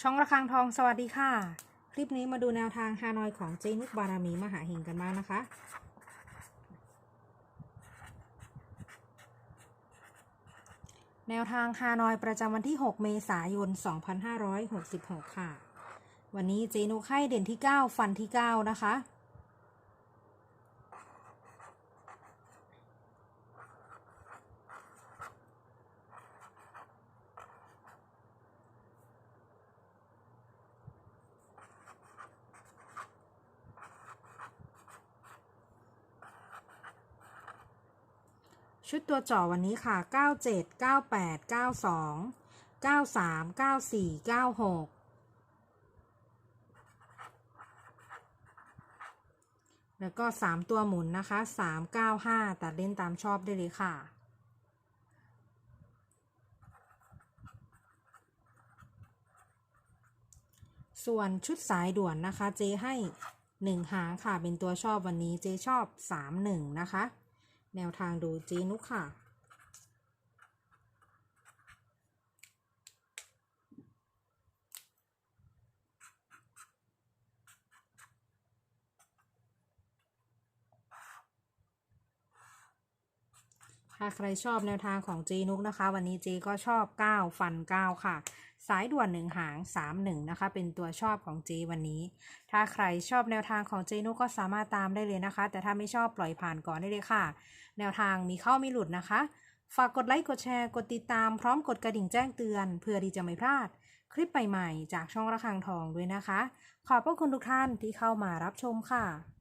ช่องระฆังทองสวัสดีค่ะ คลิปนี้มาดูแนวทางฮานอยของเจนุกบารามีมหาเฮงกันบ้างนะคะ แนวทางฮานอยประจำวันที่ 6 เมษายน 2566 ค่ะ วันนี้เจนุกให้เด่นที่ 9 ฟันที่ 9 นะคะ ชุดตัวจ่อวันนี้ค่ะ 97 98 92 93 94 96 แล้วก็ 3 ตัวหมุนนะคะ 3 9 5 ตัดเล่นตามชอบได้เลยค่ะส่วนชุดสายด่วนนะคะ เจให้ 1 หางค่ะ เป็นตัวชอบวันนี้ เจชอบ 3 1 นะคะ แนวทางดูจีนุกค่ะ ถ้าใครชอบแนวทางของเจนุกนะคะ วันนี้เจก็ชอบ 9 ฟัน 9 ค่ะ สายด่วนหนึ่งหาง 31 นะคะ เป็นตัวชอบของเจวันนี้ ถ้าใครชอบแนวทางของเจนุกก็สามารถตามได้เลยนะคะ แต่ถ้าไม่ชอบปล่อยผ่านก่อนได้เลยค่ะ แนวทางมีเข้ามีหลุดนะคะ ฝากกดไลค์กดแชร์กดติดตามพร้อมกดกระดิ่งแจ้งเตือน เพื่อที่จะไม่พลาด คลิปใหม่ๆจากช่องระฆังทองด้วยนะคะ ขอบพระคุณทุกท่านที่เข้ามารับชมค่ะ